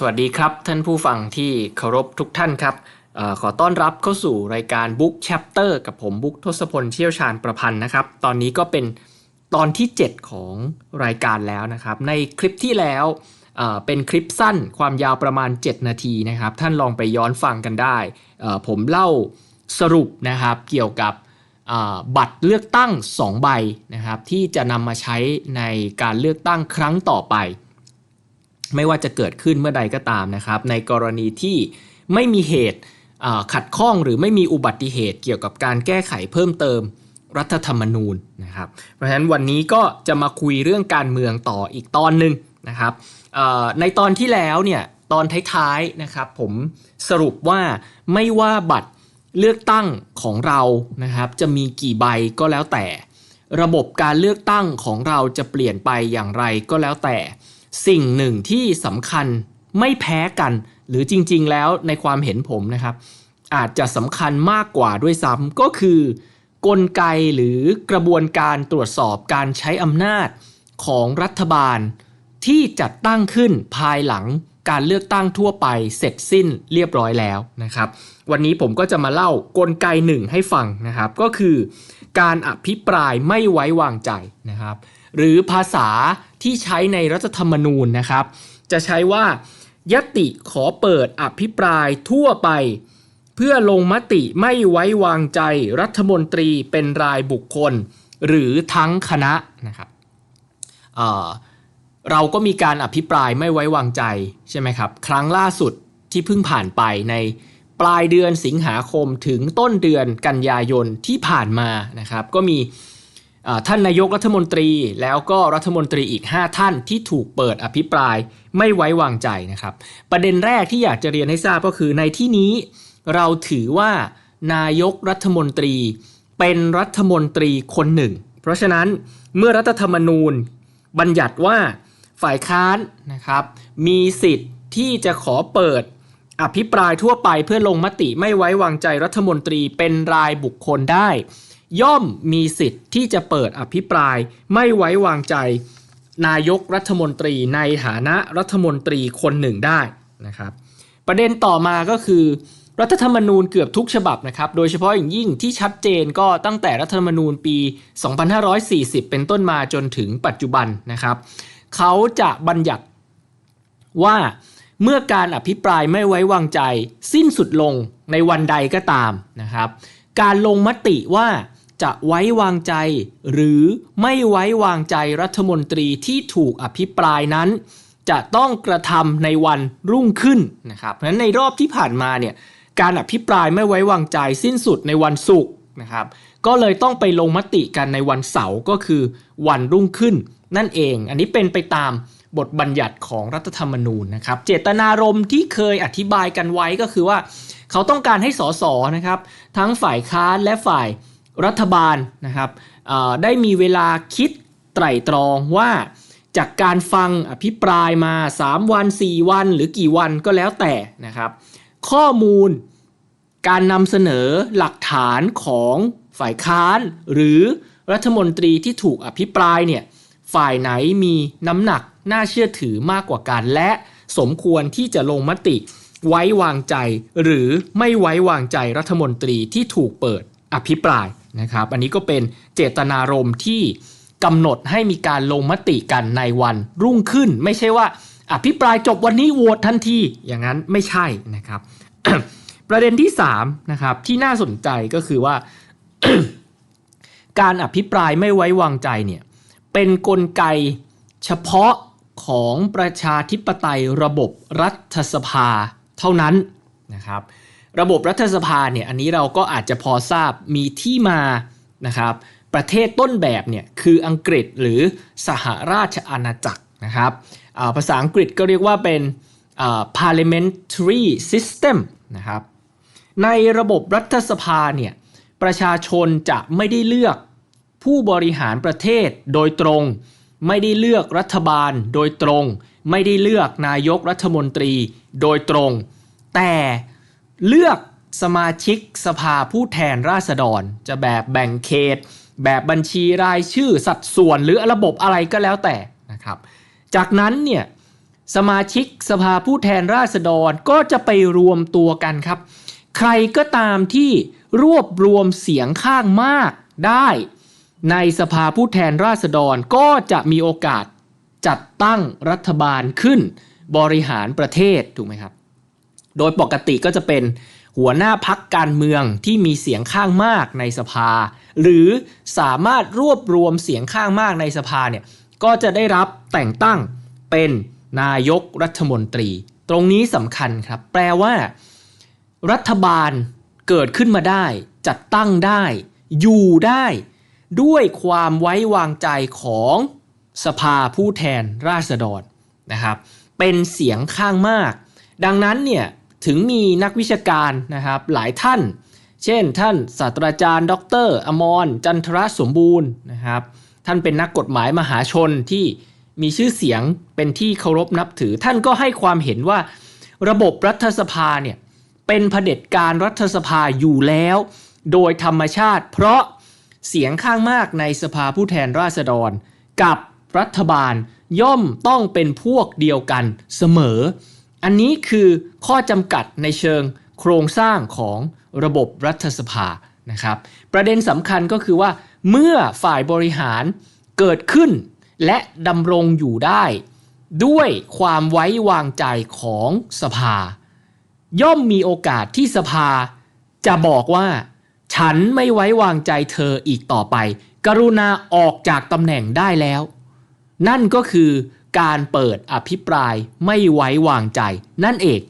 สวัสดีครับ ท่านผู้ฟังที่เคารพทุกท่านครับออขอต้อนรับเข้าสู่รายการ Book Chapter กับผมบุ๊กทศพลเชี่ยวชาญประพันธ์นะครับ ตอนนี้ก็เป็นตอนที่ 7 ของรายการแล้วนะครับ ในคลิปที่แล้วเเป็นคลิปสั้นความยาวประมาณ 7 นาทีนะครับ ท่านลองไปย้อนฟังกันได้ ผมเล่าสรุปนะครับเกี่ยวกับบัตรเลือกตั้ง 2 ใบนะครับที่จะนำมาใช้ในการเลือกตั้งครั้งต่อไป ไม่ว่าจะเกิดขึ้นเมื่อใดก็ตามนะครับ ในกรณีที่ไม่มีเหตุขัดข้องหรือไม่มีอุบัติเหตุเกี่ยวกับการแก้ไขเพิ่มเติมรัฐธรรมนูญนะครับ เพราะฉะนั้นวันนี้ก็จะมาคุยเรื่องการเมืองต่ออีกตอนหนึ่งนะครับในตอนที่แล้วเนี่ยตอนท้ายๆนะครับผมสรุปว่าไม่ว่าบัตรเลือกตั้งของเรานะครับจะมีกี่ใบก็แล้วแต่ ระบบการเลือกตั้งของเราจะเปลี่ยนไปอย่างไรก็แล้วแต่ สิ่งหนึ่งที่สำคัญไม่แพ้กัน หรือจริงๆแล้วในความเห็นผมนะครับ อาจจะสำคัญมากกว่าด้วยซ้ำก็คือกลไกหรือกระบวนการตรวจสอบการใช้อำนาจของรัฐบาล ที่จัดตั้งขึ้นภายหลังการเลือกตั้งทั่วไปเสร็จสิ้นเรียบร้อยแล้วนะครับ วันนี้ผมก็จะมาเล่ากลไกหนึ่งให้ฟังนะครับ ก็คือการอภิปรายไม่ไว้วางใจนะครับ หรือภาษา ที่ใช้ในรัฐธรรมนูญนะครับ จะใช้ว่ายติขอเปิดอภิปรายทั่วไป เพื่อลงมติไม่ไว้วางใจรัฐมนตรีเป็นรายบุคคล หรือทั้งคณะนะครับเเราก็มีการอภิปรายไม่ไว้วางใจใช่ไหมครับ ครั้งล่าสุดที่เพิ่งผ่านไปในปลายเดือนสิงหาคมถึงต้นเดือนกันยายนที่ผ่านมานะครับ ก็มี ท่านนายกรัฐมนตรีแล้วก็รัฐมนตรีอีก 5 ท่านที่ถูกเปิดอภิปรายไม่ไว้วางใจนะครับ ประเด็นแรกที่อยากจะเรียนให้ทราบก็คือในที่นี้เราถือว่านายกรัฐมนตรีเป็นรัฐมนตรีคนหนึ่ง เพราะฉะนั้นเมื่อรัฐธรรมนูญบัญญัติว่าฝ่ายค้านนะครับมีสิทธิ์ที่จะขอเปิดอภิปรายทั่วไปเพื่อลงมติไม่ไว้วางใจรัฐมนตรีเป็นรายบุคคลได้ ย่อมมีสิทธิ์ที่จะเปิดอภิปรายไม่ไว้วางใจ นายกรัฐมนตรีในฐานะรัฐมนตรีคนหนึ่งได้นะครับ ประเด็นต่อมาก็คือ รัฐธรรมนูญเกือบทุกฉบับนะครับ โดยเฉพาะอย่างยิ่งที่ชัดเจนก็ตั้งแต่รัฐธรรมนูญปี 2540 เป็นต้นมาจนถึงปัจจุบันนะครับ เขาจะบัญญัติว่าเมื่อการอภิปรายไม่ไว้วางใจ สิ้นสุดลงในวันใดก็ตามนะครับ การลงมติว่า จะไว้วางใจ หรือไม่ไว้วางใจรัฐมนตรีที่ถูกอภิปรายนั้น จะต้องกระทำในวันรุ่งขึ้นนะครับเพราะฉะนั้นในรอบที่ผ่านมาเนี่ยการอภิปรายไม่ไว้วางใจสิ้นสุดในวันศุกร์นะครับ ก็เลยต้องไปลงมติกันในวันเสาร์ก็คือวันรุ่งขึ้นนั่นเอง อันนี้เป็นไปตามบทบัญญัติของรัฐธรรมนูญนะครับ เจตนารมณ์ที่เคยอธิบายกันไว้ก็คือว่า เขาต้องการให้สสนะครับ ทั้งฝ่ายค้านและฝ่าย รัฐบาลนะครับได้มีเวลาคิดไตร่ตรองว่าจากการฟังอภิปรายมา 3 วัน 4 วัน หรือกี่วันก็แล้วแต่นะครับ ข้อมูลการนำเสนอหลักฐานของฝ่ายค้าน หรือรัฐมนตรีที่ถูกอภิปรายเนี่ยฝ่ายไหนมีน้ำหนักน่าเชื่อถือมากกว่ากัน และสมควรที่จะลงมติไว้วางใจ หรือไม่ไว้วางใจรัฐมนตรีที่ถูกเปิดอภิปราย นะครับ อันนี้ก็เป็นเจตนารมณ์ที่กำหนดให้มีการลงมติกันในวันรุ่งขึ้น ไม่ใช่ว่าอภิปรายจบวันนี้โหวตทันทีอย่างนั้นไม่ใช่นะครับ ประเด็นที่3นะครับที่น่าสนใจก็คือว่า การอภิปรายไม่ไว้วางใจเนี่ยเป็นนกลไกเฉพาะของประชาธิปไตยระบบรัฐสภาเท่านั้นนะครับ ระบบรัฐสภาเนี่ยอันนี้เราก็อาจจะพอทราบมีที่มานะครับ ประเทศต้นแบบเนี่ยคืออังกฤษหรือสหราชอาณาจักรนะครับาภาษาอังกฤษก็เรียกว่าเป็น parliamentary system นะครับในระบบรัฐสภาเนี่ยประชาชนจะไม่ได้เลือกผู้บริหารประเทศโดยตรง ไม่ได้เลือกรัฐบาลโดยตรง ไม่ได้เลือกนายกรัฐมนตรีโดยตรง แต่ เลือกสมาชิกสภาผู้แทนราษฎร จะแบบแบ่งเขต แบบบัญชีรายชื่อสัดส่วนหรือระบบอะไรก็แล้วแต่นะครับ จากนั้นเนี่ยสมาชิกสภาผู้แทนราษฎรก็จะไปรวมตัวกันครับ ใครก็ตามที่รวบรวมเสียงข้างมากได้ ในสภาผู้แทนราษฎรก็จะมีโอกาสจัดตั้งรัฐบาลขึ้นบริหารประเทศถูกไหมครับ โดยปกติก็จะเป็นหัวหน้าพักการเมืองที่มีเสียงข้างมากในสภา หรือสามารถรวบรวมเสียงข้างมากในสภาเนี่ยก็จะได้รับแต่งตั้งเป็นนายกรัฐมนตรี ตรงนี้สำคัญครับ แปลว่า รัฐบาลเกิดขึ้นมาได้ จัดตั้งได้ อยู่ได้ ด้วยความไว้วางใจของสภาผู้แทนราษฎรนะครับ เป็นเสียงข้างมาก ดังนั้นเนี่ย ถึงมีนักวิชาการนะครับหลายท่าน เช่นท่านศาสตราจารย์ ดร อมร จันทรสมบูรณ์นะครับ ท่านเป็นนักกฎหมายมหาชนที่มีชื่อเสียงเป็นที่เคารพนับถือ ท่านก็ให้ความเห็นว่าระบบรัฐสภาเนี่ยเป็นเผด็จการรัฐสภาอยู่แล้ว โดยธรรมชาติ เพราะเสียงข้างมากในสภาผู้แทนราษฎร กับรัฐบาลย่อมต้องเป็นพวกเดียวกันเสมอ อันนี้คือข้อจำกัดในเชิงโครงสร้างของระบบรัฐสภานะครับ ประเด็นสำคัญก็คือว่า เมื่อฝ่ายบริหารเกิดขึ้น และดำรงอยู่ได้ ด้วยความไว้วางใจของสภา ย่อมมีโอกาสที่สภา จะบอกว่า ฉันไม่ไว้วางใจเธออีกต่อไป กรุณาออกจากตำแหน่งได้แล้ว นั่นก็คือ การเปิดอภิปรายไม่ไว้วางใจนั่นเอง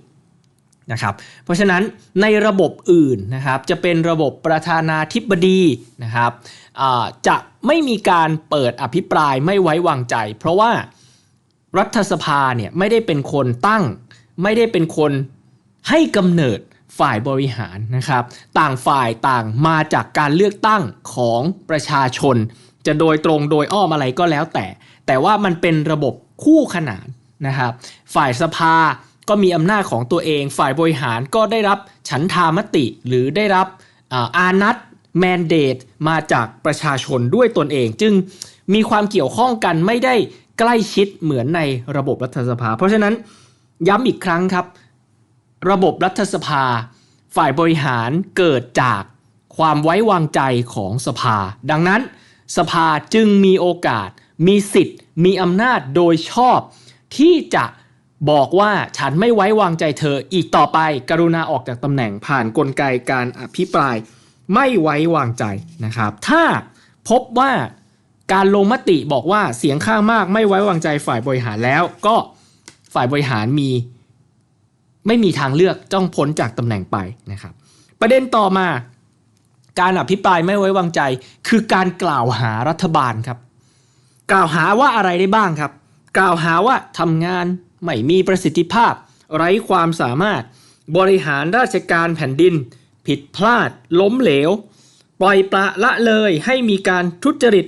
นะครับเพราะฉะนั้นในระบบอื่นนะครับจะเป็นระบบประธานาธิบดีนะครับจะไม่มีการเปิดอภิปรายไม่ไว้วางใจ เพราะว่ารัฐสภาเนี่ยไม่ได้เป็นคนตั้ง ไม่ได้เป็นคนให้กำเนิดฝ่ายบริหารนะครับ ต่างฝ่ายต่างมาจากการเลือกตั้งของประชาชน จะโดยตรงโดยอ้อมอะไรก็แล้วแต่ แต่ว่ามันเป็นระบบ คู่ขนานนะครับ ฝ่ายสภาก็มีอำนาจของตัวเอง ฝ่ายบริหารก็ได้รับฉันทามติหรือได้รับอานัตแมนเดตมาจากประชาชนด้วยตนเอง จึงมีความเกี่ยวข้องกันไม่ได้ใกล้ชิดเหมือนในระบบรัฐสภา เพราะฉะนั้นย้ำอีกครั้งครับ ระบบรัฐสภา ฝ่ายบริหารเกิดจากความไว้วางใจของสภา ดังนั้นสภาจึงมีโอกาส มีสิทธิ์ มีอำนาจโดยชอบ ที่จะบอกว่าฉันไม่ไว้วางใจเธออีกต่อไป กรุณาออกจากตำแหน่งผ่านนกลไกการอภิปรายไม่ไว้วางใจนะครับ ถ้าพบว่าการลงมติบอกว่าเสียงข้างมากไม่ไว้วางใจฝ่ายบริหารแล้ว ก็ฝ่ายบริหารมี ไม่มีทางเลือกจ้องพ้นจากตำแหน่งไปนะครับ ประเด็นต่อมา การอภิปรายไม่ไว้วางใจ คือการกล่าวหารัฐบาลครับ กล่าวหาว่าอะไรได้บ้างครับ กล่าวหาว่าทำงานไม่มีประสิทธิภาพ ไร้ความสามารถ บริหารราชการแผ่นดิน ผิดพลาด ล้มเหลว ปล่อยปละละเลยให้มีการทุจริต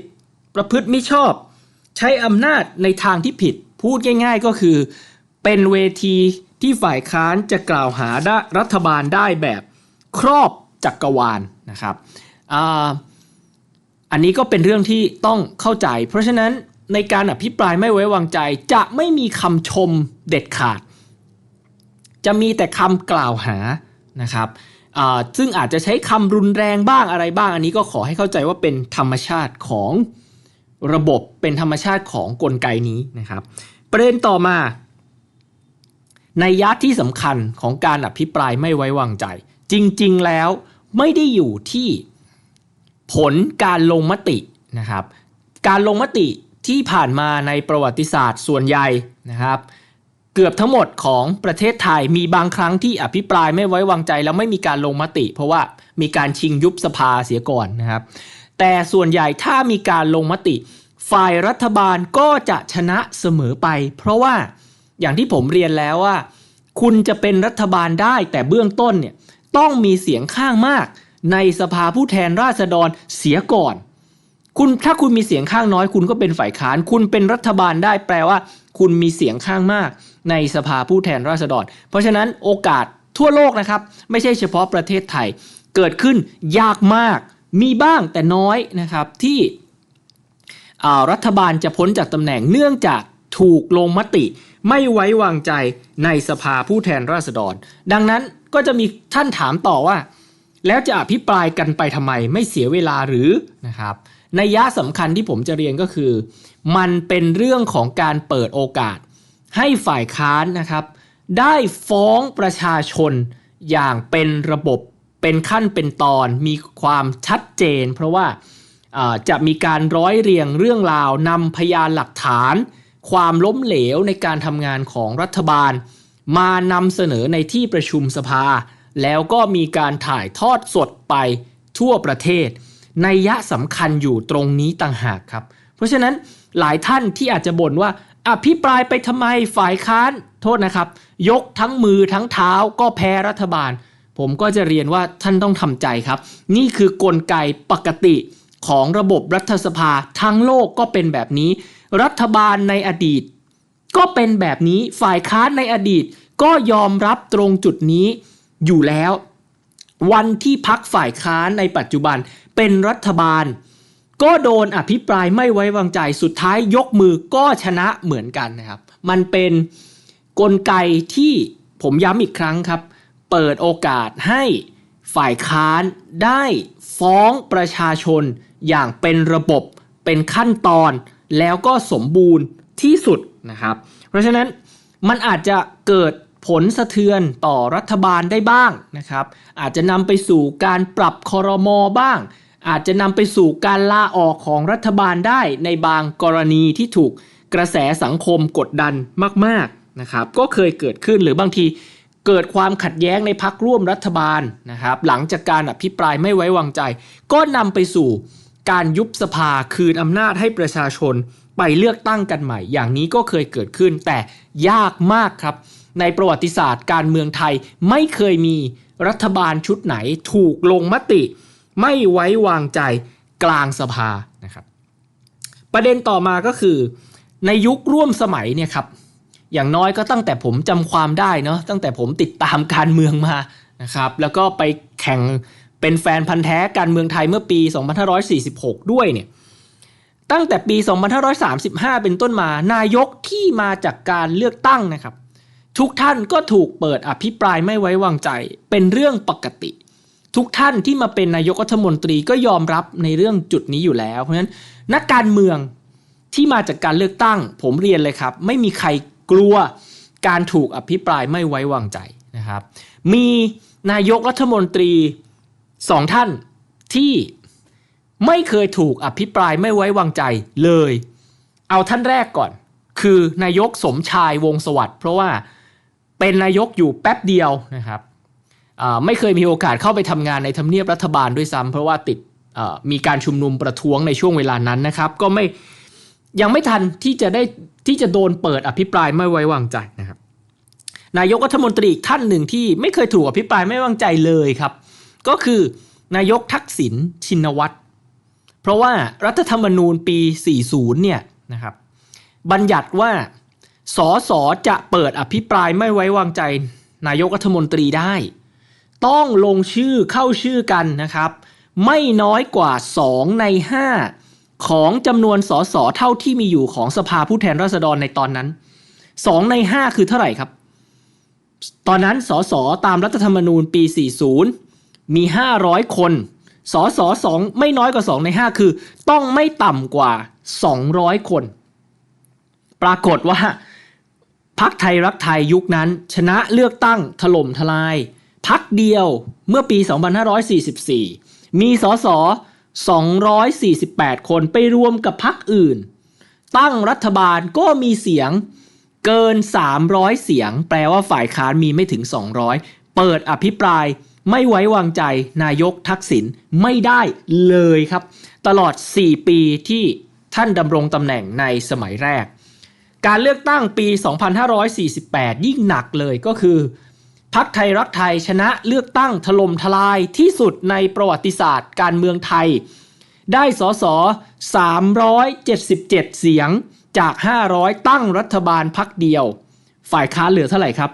ประพฤติมิชอบ ใช้อำนาจในทางที่ผิด พูดง่าย ๆ ก็คือ เป็นเวทีที่ฝ่ายค้านจะกล่าวหารัฐบาลได้แบบครอบจักกรวาลนนะครับ อันนี้ก็เป็นเรื่องที่ต้องเข้าใจ เพราะฉะนั้นในการอภิปรายไม่ไว้วางใจ จะไม่มีคำชมเด็ดขาด จะมีแต่คำกล่าวหานะครับซึ่งอาจจะใช้คำรุนแรงบ้างอะไรบ้าง อันนี้ก็ขอให้เข้าใจว่าเป็นธรรมชาติของระบบเป็นธรรมชาติของกลไกนี้นะครับ ประเด็นต่อมาในยัดที่สำคัญของการอภิปรายไม่ไว้วางใจ จริง ๆ แล้วไม่ได้อยู่ที่ ผลการลงมตินะครับ การลงมติที่ผ่านมาในประวัติศาสตร์ส่วนใหญ่นะครับ เกือบทั้งหมดของประเทศไทยมีบางครั้งที่อภิปรายไม่ไว้วางใจแล้วไม่มีการลงมติ เพราะว่ามีการชิงยุบสภาเสียก่อนนะครับ แต่ส่วนใหญ่ถ้ามีการลงมติ ฝ่ายรัฐบาลก็จะชนะเสมอไป เพราะว่าอย่างที่ผมเรียนแล้วว่า คุณจะเป็นรัฐบาลได้แต่เบื้องต้นเนี่ยต้องมีเสียงข้างมาก ในสภาผู้แทนราษฎรเสียก่อน คุณถ้าคุณมีเสียงข้างน้อย คุณก็เป็นฝ่ายค้าน คุณเป็นรัฐบาลได้แปลว่า คุณมีเสียงข้างมาก ในสภาผู้แทนราษฎร เพราะฉะนั้นโอกาสทั่วโลกนะครับ ไม่ใช่เฉพาะประเทศไทย เกิดขึ้นยากมาก มีบ้างแต่น้อยนะครับที่รัฐบาลจะพ้นจากตำแหน่งเนื่องจากถูกลงมติไม่ไว้วางใจในสภาผู้แทนราษฎร ดังนั้นก็จะมีท่านถามต่อว่า แล้วจะอภิปรายกันไปทำไมไม่เสียเวลาหรือนะครับในยะสำคัญที่ผมจะเรียนก็คือ มันเป็นเรื่องของการเปิดโอกาส ให้ฝ่ายค้านนะครับ ได้ฟ้องประชาชนอย่างเป็นระบบเป็นขั้นเป็นตอนมีความชัดเจน เพราะว่าอ่าจะมีการร้อยเรียงเรื่องราวนำพยานหลักฐาน ความล้มเหลวในการทำงานของรัฐบาล มานำเสนอในที่ประชุมสภา แล้วก็มีการถ่ายทอดสดไปทั่วประเทศในยะสำคัญอยู่ตรงนี้ต่างหากครับ เพราะฉะนั้นหลายท่านที่อาจจะบ่นว่าอภิปรายไปทำไมฝ่ายค้านโทษนะครับ ยกทั้งมือทั้งเท้าก็แพ้รัฐบาล ผมก็จะเรียนว่าท่านต้องทำใจครับ นี่คือกลไกปกติของระบบรัฐสภาทั้งโลกก็เป็นแบบนี้ รัฐบาลในอดีต ก็เป็นแบบนี้ฝ่ายค้านในอดีตก็ยอมรับตรงจุดนี้ อยู่แล้ว วันที่พักฝ่ายค้านในปัจจุบันเป็นรัฐบาล ก็โดนอภิปรายไม่ไว้วางใจสุดท้ายยกมือก็ชนะเหมือนกันนะครับ มันเป็นกลไกที่ผมย้ำอีกครั้งครับ เปิดโอกาสให้ฝ่ายค้านได้ฟ้องประชาชนอย่างเป็นระบบเป็นขั้นตอนแล้วก็สมบูรณ์ที่สุดนะครับ เพราะฉะนั้นมันอาจจะเกิด ผลสะเทือนต่อรัฐบาลได้บ้างนะครับ อาจจะนำไปสู่การปรับคอรมอบ้าง อาจจะนำไปสู่การลาออกของรัฐบาลได้ในบางกรณีที่ถูกกระแสสังคมกดดันมากๆนะครับ ก็เคยเกิดขึ้นหรือบางทีเกิดความขัดแย้งในพักร่วมรัฐบาลนะครับ หลังจากการอภิปรายไม่ไว้วางใจ ก็นำไปสู่การยุบสภาคืนอำนาจให้ประชาชนไปเลือกตั้งกันใหม่ อย่างนี้ก็เคยเกิดขึ้นแต่ยากมากครับ ในประวัติศาสตร์การเมืองไทยไม่เคยมีรัฐบาลชุดไหนถูกลงมติ ไม่ไว้วางใจกลางสภานะครับ ประเด็นต่อมาก็คือ ในยุคร่วมสมัยเนี่ยครับอย่างน้อยก็ตั้งแต่ผมจำความได้เนาะตั้งแต่ผมติดตามการเมืองมานะครับแล้วก็ไปแข่งเป็นแฟนพันธ์แท้การเมืองไทยเมื่อปี 2546 ด้วยเนี่ยตั้งแต่ปี 2535 เป็นต้นมานายกที่มาจากการเลือกตั้งนะครับ ทุกท่านก็ถูกเปิดอภิปรายไม่ไว้วางใจ เป็นเรื่องปกติ ทุกท่านที่มาเป็นนายกรัฐมนตรีก็ยอมรับในเรื่องจุดนี้อยู่แล้ว เพราะฉะนั้นนักการเมืองที่มาจากการเลือกตั้ง ผมเรียนเลยครับ ไม่มีใครกลัวการถูกอภิปรายไม่ไว้วางใจนะครับ มีนายกรัฐมนตรีสองท่านที่ไม่เคยถูกอภิปรายไม่ไว้วางใจเลย เอาท่านแรกก่อน คือนายกสมชายวงศสวัสดิ์เพราะว่า เป็นนายกอยู่แป๊บเดียวนะครับไม่เคยมีโอกาสเข้าไปทำงานในทำเนียบรัฐบาลด้วยซ้ำเพราะว่าติดมีการชุมนุมประท้วงในช่วงเวลานั้นนะครับ ก็ไม่ยังไม่ทันที่จะได้ที่จะโดนเปิดอภิปรายไม่ไว้วางใจนะครับ นายกรัฐมนตรีอีกท่านหนึ่งที่ไม่เคยถูกอภิปรายไม่วางใจเลยครับ ก็คือนายกทักษิณชินวัตรเพราะว่ารัฐธรรมนูญปี 40 เนี่ยนะครับบัญญัติว่า สสจะเปิดอภิปรายไม่ไว้วางใจนายกรัฐมนตรีได้ ต้องลงชื่อเข้าชื่อกันนะครับ ไม่น้อยกว่า 2 ใน 5 ของจำนวนสสเท่าที่มีอยู่ของสภาผู้แทนราษฎรในตอนนั้น 2 ใน 5 คือเท่าไหร่ครับ ตอนนั้นสสตามรัฐธรรมนูญปี 40 มี 500 คนสสสองไม่น้อยกว่า 2 ใน 5 คือ ต้องไม่ต่ำกว่า 200 คน ปรากฏว่า พักไทยรักไทยยุคนั้น ชนะเลือกตั้งถล่มทลาย พักเดียวเมื่อปี 2544 มีสส248 คนไปรวมกับพักอื่น ตั้งรัฐบาลก็มีเสียงเกิน 300 เสียง แปลว่าฝ่ายค้านมีไม่ถึง 200 เปิดอภิปรายไม่ไว้วางใจนายกทักษิณไม่ได้เลยครับ ตลอด 4 ปีที่ท่านดำรงตำแหน่งในสมัยแรก การเลือกตั้งปี 2548 ยิ่งหนักเลยก็คือพักไทยรักไทยชนะเลือกตั้งถล่มทลายที่สุดในประวัติศาสตร์การเมืองไทย ได้สส377 เสียงจาก 500 ตั้งรัฐบาลพักเดียว ฝ่ายค้านเหลือเท่าไหร่ครับ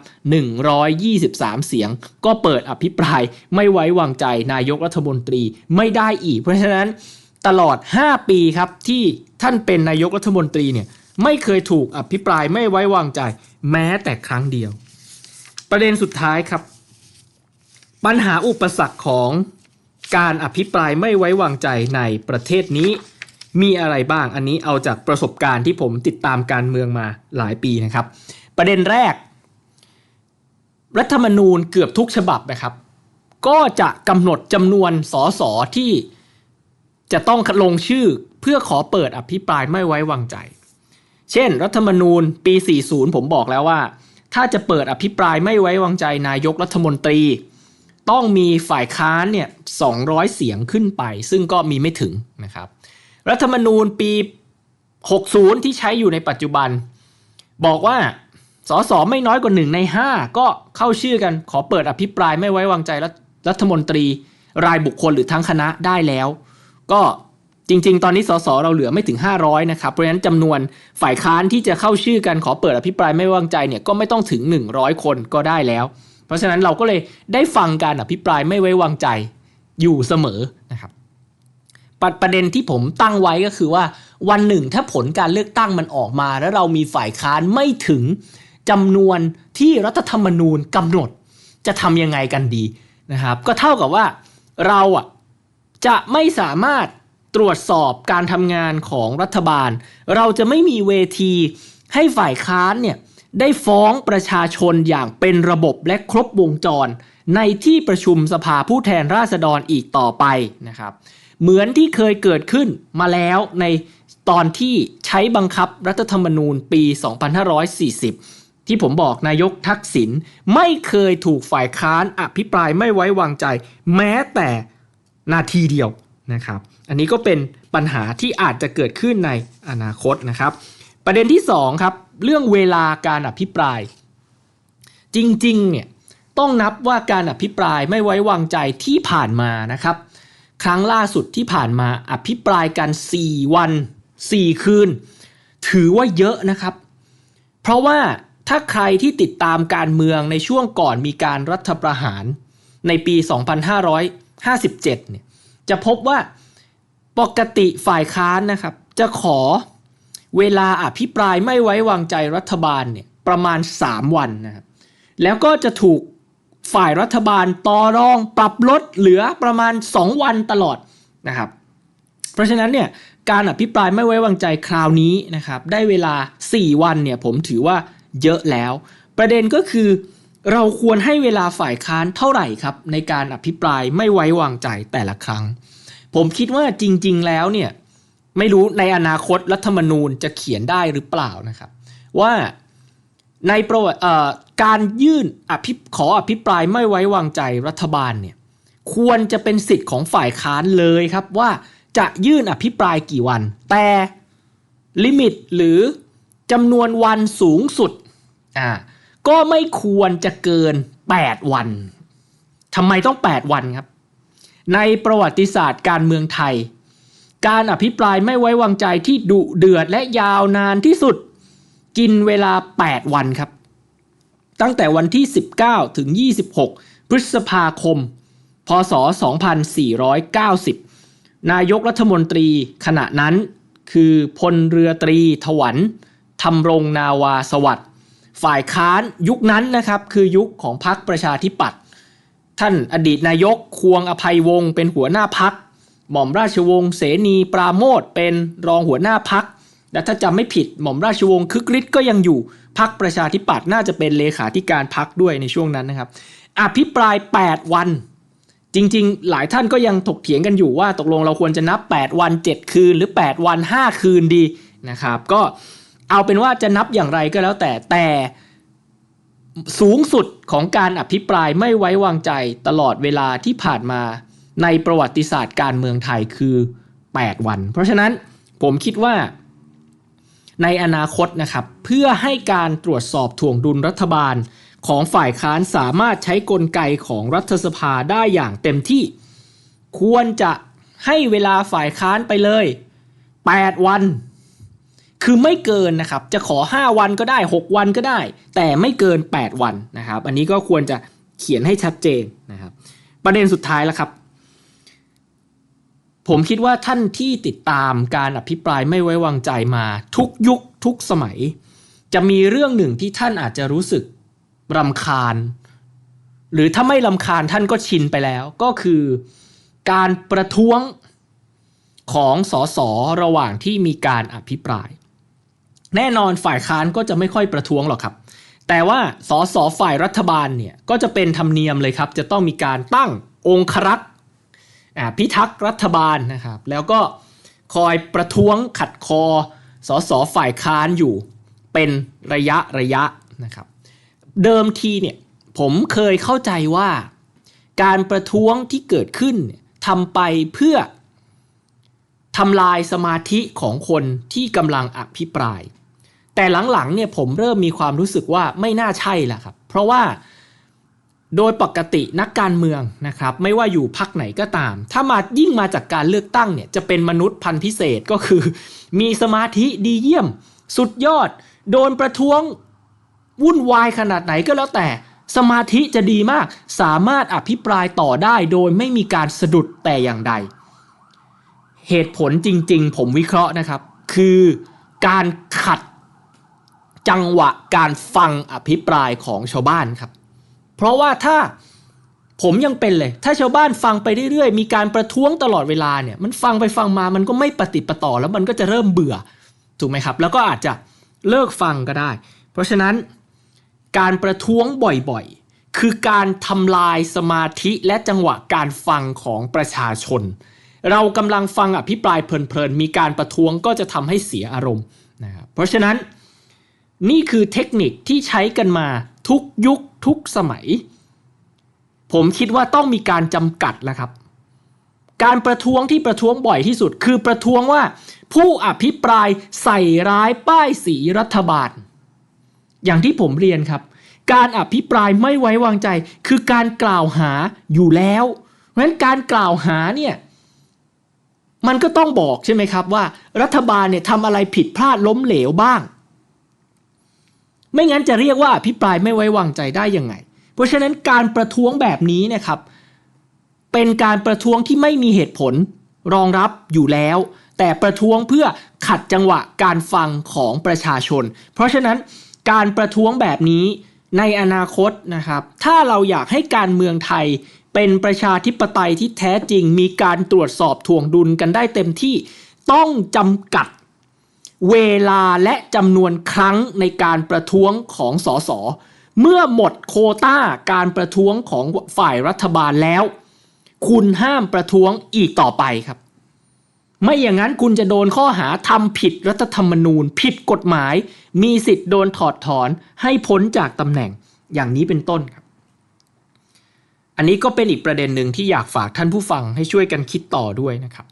123 เสียง ก็เปิดอภิปรายไม่ไว้วางใจนายกรัฐมนตรีไม่ได้อีก เพราะฉะนั้นตลอด 5 ปีครับที่ท่านเป็นนายกรัฐมนตรีเนี่ย ไม่เคยถูกอภิปรายไม่ไว้วางใจแม้แต่ครั้งเดียว ประเด็นสุดท้ายครับ ปัญหาอุปสรรคของการอภิปรายไม่ไว้วางใจในประเทศนี้ มีอะไรบ้างอันนี้เอาจากประสบการณ์ที่ผมติดตามการเมืองมาหลายปีนะครับ ประเด็นแรก รัฐธรรมนูญเกือบทุกฉบับนะครับ ก็จะกำหนดจำนวนสสที่จะต้องลงชื่อเพื่อขอเปิดอภิปรายไม่ไว้วางใจ เช่น รัฐธรรมนูญปี 40 ผมบอกแล้วว่า ถ้าจะเปิดอภิปรายไม่ไว้วางใจนายกรัฐมนตรี ต้องมีฝ่ายค้านเนี่ย200 เสียงขึ้นไป ซึ่งก็มีไม่ถึงนะครับ รัฐธรรมนูญปี 60 ที่ใช้อยู่ในปัจจุบัน บอกว่าสสไม่น้อยกว่าหนึ่งใน 5 ก็เข้าชื่อกันขอเปิดอภิปรายไม่ไว้วางใจรัฐมนตรี รายบุคคลหรือทั้งคณะได้แล้ว ก็ จริง ๆ ตอนนี้สสเราเหลือไม่ถึง 500 นะครับ เพราะฉะนั้นจำนวนฝ่ายค้านที่จะเข้าชื่อกันขอเปิดอภิปรายไม่ไว้วางใจเนี่ยก็ไม่ต้องถึง 100 คนก็ได้แล้ว เพราะฉะนั้นเราก็เลยได้ฟังการอภิปรายไม่ไว้วางใจอยู่เสมอนะครับปรประเด็นที่ผมตั้งไว้ก็คือว่าวันหนึ่งถ้าผลการเลือกตั้งมันออกมา แล้วเรามีฝ่ายค้านไม่ถึงจำนวนที่รัฐธรรมนูญกำหนด จะทำยังไงกันดีนะครับ ก็เท่ากับว่าเราอะจะไม่สามารถ ตรวจสอบการทำงานของรัฐบาล เราจะไม่มีเวทีให้ฝ่ายค้านเนี่ยได้ฟ้องประชาชนอย่างเป็นระบบและครบวงจร ในที่ประชุมสภาผู้แทนราษฎรอีกต่อไปนะครับ เหมือนที่เคยเกิดขึ้นมาแล้วในตอนที่ใช้บังคับรัฐธรรมนูญปี 2540 ที่ผมบอกนายกทักษิณไม่เคยถูกฝ่ายค้านอภิปรายไม่ไว้วางใจ แม้แต่นาทีเดียวนะครับ อันนี้ก็เป็นปัญหาที่อาจจะเกิดขึ้นในอนาคตนะครับ ประเด็นที่2ครับเรื่องเวลาการอภิปราย จริงๆเนี่ยต้องนับว่าการอภิปรายไม่ไว้วางใจที่ผ่านมานะครับ ครั้งล่าสุดที่ผ่านมาอภิปรายกัน 4 วัน 4 คืน ถือว่าเยอะนะครับ เพราะว่าถ้าใครที่ติดตามการเมืองในช่วงก่อนมีการรัฐประหารในปี 2557เนี่ยจะพบว่า ปกติฝ่ายค้านนะครับ จะขอเวลาอภิปรายไม่ไว้วางใจรัฐบาลเนี่ยประมาณ 3 วันนะครับ แล้วก็จะถูกฝ่ายรัฐบาลต่อรองปรับลดเหลือประมาณ 2 วันตลอดนะครับ เพราะฉะนั้นเนี่ยการอภิปรายไม่ไว้วางใจคราวนี้นะครับ ได้เวลา 4 วันเนี่ยผมถือว่าเยอะแล้ว ประเด็นก็คือเราควรให้เวลาฝ่ายค้านเท่าไหร่ครับ ในการอภิปรายไม่ไว้วางใจแต่ละครั้ง ผมคิดว่าจริง ๆ แล้วเนี่ยไม่รู้ในอนาคตรัฐธรรมนูญจะเขียนได้หรือเปล่านะครับ ว่าในประวัติการยื่นอภิขออภิปรายไม่ไว้วางใจรัฐบาลเนี่ยควรจะเป็นสิทธิ์ของฝ่ายค้านเลยครับว่าจะยื่นอภิปรายกี่วัน แต่ลิมิตหรือจำนวนวันสูงสุดอ่าก็ไม่ควรจะเกิน 8 วันทำไมต้อง 8 วันครับ ในประวัติศาสตร์การเมืองไทย การอภิปรายไม่ไว้วางใจที่ดุเดือดและยาวนานที่สุด กินเวลา 8 วันครับ ตั้งแต่วันที่ 19 ถึง 26 พฤษภาคม พศ 2490 นายกรัฐมนตรีขณะนั้นคือพลเรือตรีถวันทำรงนาวาสวัสดิ์ฝ่ายค้านยุคนั้นนะครับคือยุคของพรรคประชาธิปัตย์ ท่านอดีตนายกควงอภัยวงศ์เป็นหัวหน้าพัก หม่อมราชวงศ์เสนีปราโมทเป็นรองหัวหน้าพัก และถ้าจำไม่ผิดหม่อมราชวงศ์คึกฤทธิ์ก็ยังอยู่พักประชาธิปัตย์น่าจะเป็นเลขาธิการพักด้วยในช่วงนั้นนะครับ อภิปราย 8 วัน จริงๆ หลายท่านก็ยังถกเถียงกันอยู่ว่าตกลงเราควรจะนับ 8 วัน 7 คืน หรือ 8 วัน 5 คืนดีนะครับ ก็เอาเป็นว่าจะนับอย่างไรก็แล้วแต่แต่ สูงสุดของการอภิปรายไม่ไว้วางใจตลอดเวลาที่ผ่านมาในประวัติศาสตร์การเมืองไทยคือ 8 วัน เพราะฉะนั้นผมคิดว่า ในอนาคตนะครับ เพื่อให้การตรวจสอบถ่วงดุลรัฐบาลของฝ่ายค้านสามารถใช้กลไกของรัฐสภาได้อย่างเต็มที่ ควรจะให้เวลาฝ่ายค้านไปเลย 8 วัน คือไม่เกินนะครับ จะขอ 5 วันก็ได้ 6 วันก็ได้ แต่ไม่เกิน 8 วันนะครับ อันนี้ก็ควรจะเขียนให้ชัดเจนนะครับ ประเด็นสุดท้ายแล้วครับ ผมคิดว่าท่านที่ติดตามการอภิปรายไม่ไว้วางใจมาทุกยุคทุกสมัย จะมีเรื่องหนึ่งที่ท่านอาจจะรู้สึกรำคาญ หรือถ้าไม่รำคาญท่านก็ชินไปแล้ว ก็คือการประท้วงของสสระหว่างที่มีการอภิปราย แน่นอนฝ่ายค้านก็จะไม่ค่อยประท้วงหรอกครับ แต่ว่าสสฝ่ายรัฐบาลเนี่ยก็จะเป็นธรรมเนียมเลยครับ จะต้องมีการตั้งองครักษ์พิทักษ์รัฐบาลนะครับ แล้วก็คอยประท้วงขัดคอสสฝ่ายค้านอยู่เป็นระยะระยะนะครับ เดิมทีเนี่ยผมเคยเข้าใจว่าการประท้วงที่เกิดขึ้นทำไปเพื่อทำลายสมาธิของคนที่กำลังอภิปราย แต่หลังๆเนี่ยผมเริ่มมีความรู้สึกว่าไม่น่าใช่ละครับ เพราะว่าโดยปกตินักการเมืองนะครับ ไม่ว่าอยู่พักไหนก็ตาม ถ้ามายิ่งมาจากการเลือกตั้งเนี่ยจะเป็นมนุษย์พันธุ์พิเศษก็คือ มีสมาธิดีเยี่ยม สุดยอด โดนประท้วงวุ่นวายขนาดไหนก็แล้วแต่ สมาธิจะดีมาก สามารถอภิปรายต่อได้โดยไม่มีการสะดุดแต่อย่างใด เหตุผลจริงๆ ผมวิเคราะห์นะครับ คือการขัด จังหวะการฟังอภิปรายของชาวบ้านครับ เพราะว่าถ้าผมยังเป็นเลย ถ้าชาวบ้านฟังไปเรื่อยๆ มีการประท้วงตลอดเวลาเนี่ยมันฟังไปฟังมามันก็ไม่ปฏิปต่อแล้วมันก็จะเริ่มเบื่อถูกไหมครับ แล้วก็อาจจะเลิกฟังก็ได้ เพราะฉะนั้นการประท้วงบ่อยๆ คือการทำลายสมาธิและจังหวะการฟังของประชาชน เรากำลังฟังอภิปรายเพลินๆ มีการประท้วงก็จะทำให้เสียอารมณ์นะครับเพราะฉะนั้น นี่คือเทคนิคที่ใช้กันมาทุกยุคทุกสมัย ผมคิดว่าต้องมีการจำกัดแล้วครับ การประท้วงที่ประท้วงบ่อยที่สุด คือประท้วงว่า ผู้อภิปรายใส่ร้ายป้ายสีรัฐบาล อย่างที่ผมเรียนครับ การอภิปรายไม่ไว้วางใจ คือการกล่าวหาอยู่แล้ว เพราะฉะนั้นการกล่าวหาเนี่ยมันก็ต้องบอกใช่ไหมครับว่า รัฐบาลเนี่ยทำอะไรผิดพลาดล้มเหลวบ้าง ไม่งั้นจะเรียกว่าอภิปรายไม่ไว้วางใจได้ยังไง เพราะฉะนั้นการประท้วงแบบนี้นะครับ เป็นการประท้วงที่ไม่มีเหตุผลรองรับอยู่แล้ว แต่ประท้วงเพื่อขัดจังหวะการฟังของประชาชน เพราะฉะนั้นการประท้วงแบบนี้ในอนาคตนะครับ ถ้าเราอยากให้การเมืองไทยเป็นประชาธิปไตยที่แท้จริงมีการตรวจสอบถ่วงดุลกันได้เต็มที่ ต้องจำกัด เวลาและจำนวนครั้งในการประท้วงของสสเมื่อหมดโคต้าการประท้วงของฝ่ายรัฐบาลแล้ว คุณห้ามประท้วงอีกต่อไปครับ ไม่อย่างนั้นคุณจะโดนข้อหาทำผิดรัฐธรรมนูญ ผิดกฎหมาย มีสิทธิ์โดนถอดถอนให้พ้นจากตำแหน่งอย่างนี้เป็นต้นครับ อันนี้ก็เป็นอีกประเด็นหนึ่งที่อยากฝากท่านผู้ฟังให้ช่วยกันคิดต่อด้วยนะครับ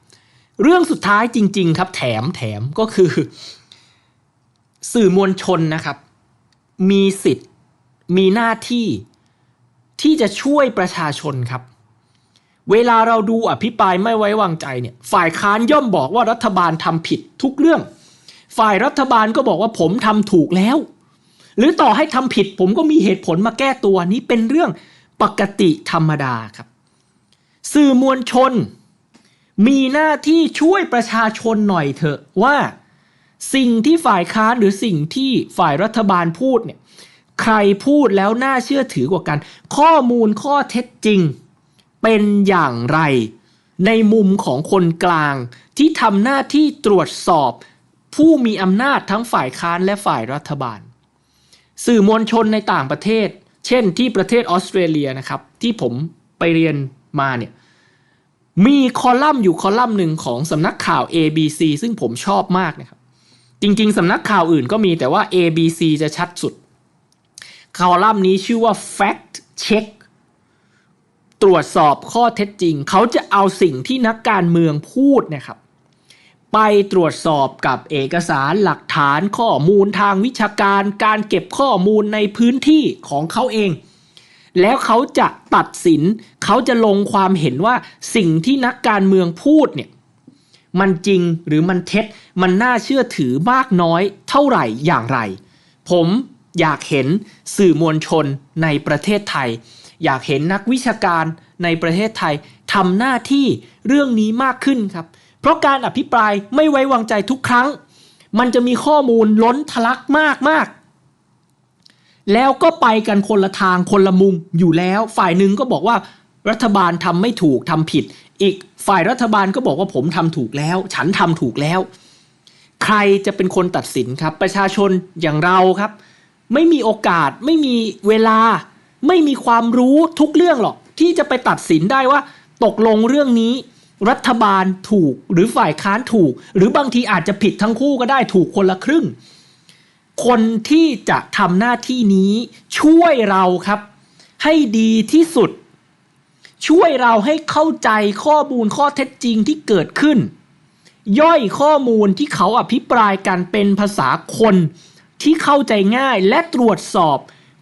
เรื่องสุดท้ายจริง ๆ ครับ แถมแถมก็คือ สื่อมวลชนนะครับ มีสิทธิ์ มีหน้าที่ที่จะช่วยประชาชนครับ เวลาเราดูอภิปรายไม่ไว้วางใจเนี่ย ฝ่ายค้านย่อมบอกว่ารัฐบาลทำผิดทุกเรื่อง ฝ่ายรัฐบาลก็บอกว่าผมทำถูกแล้ว หรือต่อให้ทำผิด ผมก็มีเหตุผลมาแก้ตัวนี้เป็นเรื่องปกติธรรมดาครับ สื่อมวลชน มีหน้าที่ช่วยประชาชนหน่อยเถอะว่า สิ่งที่ฝ่ายค้านหรือสิ่งที่ฝ่ายรัฐบาลพูดเนี่ยใครพูดแล้วน่าเชื่อถือกว่ากัน ข้อมูลข้อเท็จจริง เป็นอย่างไร ในมุมของคนกลางที่ทำหน้าที่ตรวจสอบ ผู้มีอำนาจทั้งฝ่ายค้านและฝ่ายรัฐบาล สื่อมวลชนในต่างประเทศ เช่นที่ประเทศออสเตรเลียนะครับ ที่ผมไปเรียนมาเนี่ย มีคอลัมน์อยู่คอลัมน์หนึ่งของสำนักข่าว ABC ซึ่งผมชอบมากนะครับ จริงๆสำนักข่าวอื่นก็มีแต่ว่า ABC จะชัดสุด คอลัมน์นี้ชื่อว่า Fact Check ตรวจสอบข้อเท็จจริง เขาจะเอาสิ่งที่นักการเมืองพูดนะครับ ไปตรวจสอบกับเอกสารหลักฐานข้อมูลทางวิชาการ การเก็บข้อมูลในพื้นที่ของเขาเอง แล้วเขาจะตัดสิน เขาจะลงความเห็นว่าสิ่งที่นักการเมืองพูดเนี่ยมันจริงหรือมันเท็จมันน่าเชื่อถือมากน้อยเท่าไหร่อย่างไร ผมอยากเห็นสื่อมวลชนในประเทศไทย อยากเห็นนักวิชาการในประเทศไทยทำหน้าที่เรื่องนี้มากขึ้นครับ เพราะการอภิปรายไม่ไว้วางใจทุกครั้ง มันจะมีข้อมูลล้นทะลักมากมาก แล้วก็ไปกันคนละทางคนละมุมอยู่แล้ว ฝ่ายหนึ่งก็บอกว่ารัฐบาลทำไม่ถูกทำผิด อีกฝ่ายรัฐบาลก็บอกว่าผมทำถูกแล้ว ฉันทำถูกแล้ว ใครจะเป็นคนตัดสินครับ ประชาชนอย่างเราครับ ไม่มีโอกาสไม่มีเวลา ไม่มีความรู้ทุกเรื่องหรอก ที่จะไปตัดสินได้ว่า ตกลงเรื่องนี้ รัฐบาลถูกหรือฝ่ายค้านถูก หรือบางทีอาจจะผิดทั้งคู่ก็ได้ถูกคนละครึ่ง คนที่จะทำหน้าที่นี้ช่วยเราครับ ให้ดีที่สุด ช่วยเราให้เข้าใจข้อมูลข้อเท็จจริงที่เกิดขึ้น ย่อยข้อมูลที่เขาอภิปรายกันเป็นภาษาคนที่เข้าใจง่ายและตรวจสอบ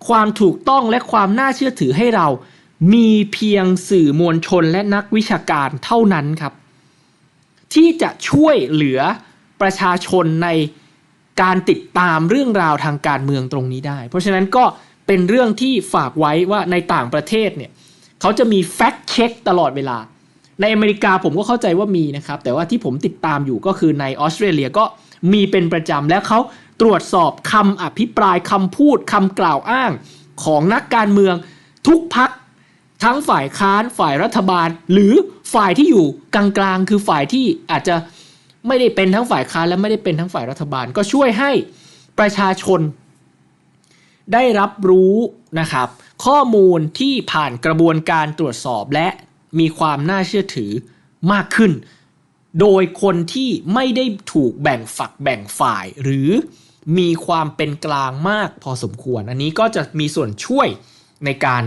ความถูกต้องและความน่าเชื่อถือให้เรา มีเพียงสื่อมวลชนและนักวิชาการเท่านั้นครับ ที่จะช่วยเหลือประชาชนใน การติดตามเรื่องราวทางการเมืองตรงนี้ได้ เพราะฉะนั้นก็เป็นเรื่องที่ฝากไว้ว่าในต่างประเทศเนี่ยเขาจะมีแฟกต์เช็คตลอดเวลา ในอเมริกาผมก็เข้าใจว่ามีนะครับ แต่ว่าที่ผมติดตามอยู่ก็คือในออสเตรเลียก็มีเป็นประจำแล้วเขาตรวจสอบคำอภิปรายคำพูดคำกล่าวอ้างของนักการเมืองทุกพักทั้งฝ่ายค้านฝ่ายรัฐบาล หรือฝ่ายที่อยู่กลางๆ คือฝ่ายที่อาจจะ ไม่ได้เป็นทั้งฝ่ายค้านและไม่ได้เป็นทั้งฝ่ายรัฐบาล ก็ช่วยให้ประชาชน ได้รับรู้นะครับ ข้อมูลที่ผ่านกระบวนการตรวจสอบและมีความน่าเชื่อถือมากขึ้น โดยคนที่ไม่ได้ถูกแบ่งฝักแบ่งฝ่าย หรือมีความเป็นกลางมากพอสมควร อันนี้ก็จะมีส่วนช่วยในการ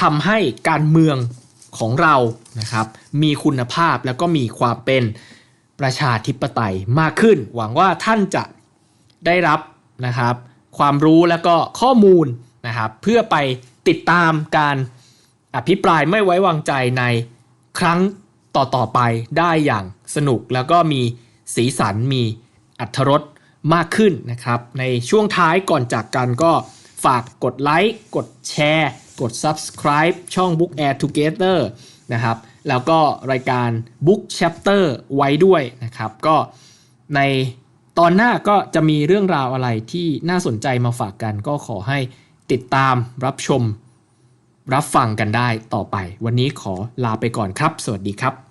ทำให้การเมืองของเรานะครับ มีคุณภาพแล้วก็มีความเป็น ประชาธิปไตยมากขึ้น หวังว่าท่านจะได้รับนะครับความรู้แล้วก็ข้อมูลนะครับเพื่อไปติดตามการอภิปรายไม่ไว้วางใจในครั้งต่อๆไปได้อย่างสนุกแล้วก็มีสีสันมีอัธรสมากขึ้นนะครับ ในช่วงท้ายก่อนจากกันก็ฝากกดไลค์ กดแชร์ กด subscribe ช่อง Book Air Together นะครับ แล้วก็รายการ Book Chapter ไว้ด้วยนะครับ ก็ในตอนหน้าก็จะมีเรื่องราวอะไรที่น่าสนใจมาฝากกัน ก็ขอให้ติดตามรับชม รับฟังกันได้ต่อไป วันนี้ขอลาไปก่อนครับ สวัสดีครับ